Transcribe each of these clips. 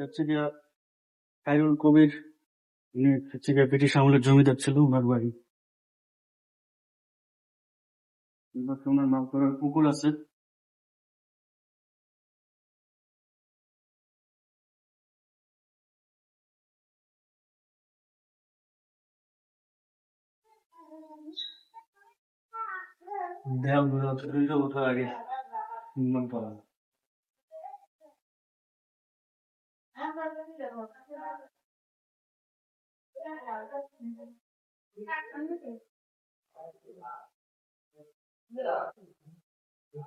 হচ্ছে গিয়া খাইরুল কবির হচ্ছে ব্রিটিশ আমলের জমিদার ছিল বাড়ি। নাম করার পুকুর আছে। বছর আগে নির্মাণ করা।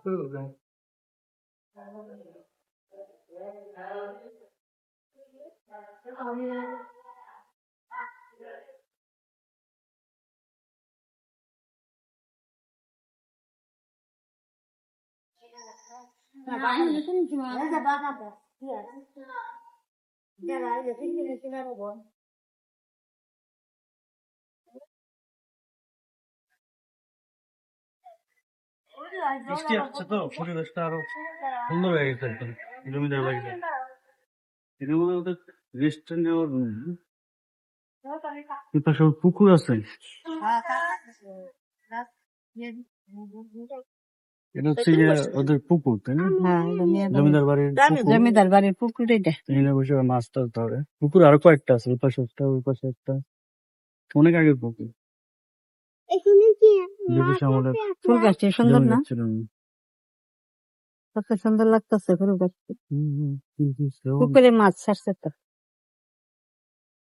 food, right? Oh, yeah. Now, I'm looking at you. That's about that. Yes. বৃষ্টি আসছে তো পরিবেশটা আরও সুন্দর হয়ে গেছে একদম জমিদার মনে হয় ওদের রেস্ট নেওয়ার আবার পুকুর আছে এটা হচ্ছে গিয়ে ওদের পুকুর তাই না? জমিদার বাড়ির জমিদার বাড়ির পুকুর এটা এখানে বসে মাছ ধরতে হবে পুকুর আরও কয়েকটা আছে ওই পাশে একটা ওই পাশে একটা। অনেক আগের পুকুর। ফুল গাছটা সুন্দর না? কত সুন্দর লাগতেছে ফুল গাছটা পুকুরে মাছ ছাড়ছে তো।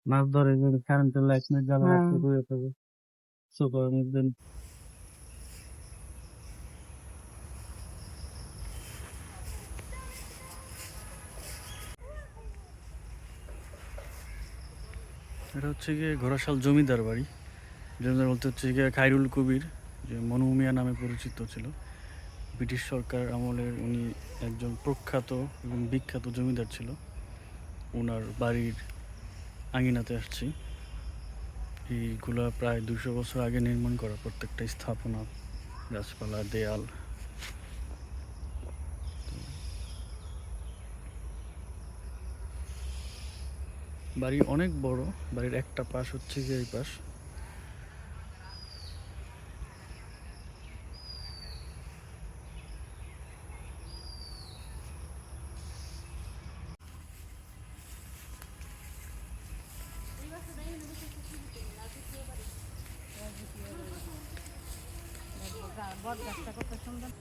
মাছ ধরে কারেন্টের লাইট না জ্বালা হ্যাঁ। রাখতে ঘুরে থাকবে মধ্যে। এটা হচ্ছে গিয়ে ঘোড়াশাল জমিদার বাড়ি। জমিদার বলতে হচ্ছে গিয়ে খাইরুল কবির, যে মনুমিয়া নামে পরিচিত ছিল। ব্রিটিশ সরকার আমলের উনি একজন প্রখ্যাত এবং বিখ্যাত জমিদার ছিল। ওনার বাড়ির আঙিনাতে আসছি। এইগুলা প্রায় দুশো বছর আগে নির্মাণ করা প্রত্যেকটা স্থাপনা, গাছপালা, দেয়াল। বাড়ি অনেক বড় বাড়ির একটা পাশ হচ্ছে যে এই পাশ। সুন্দর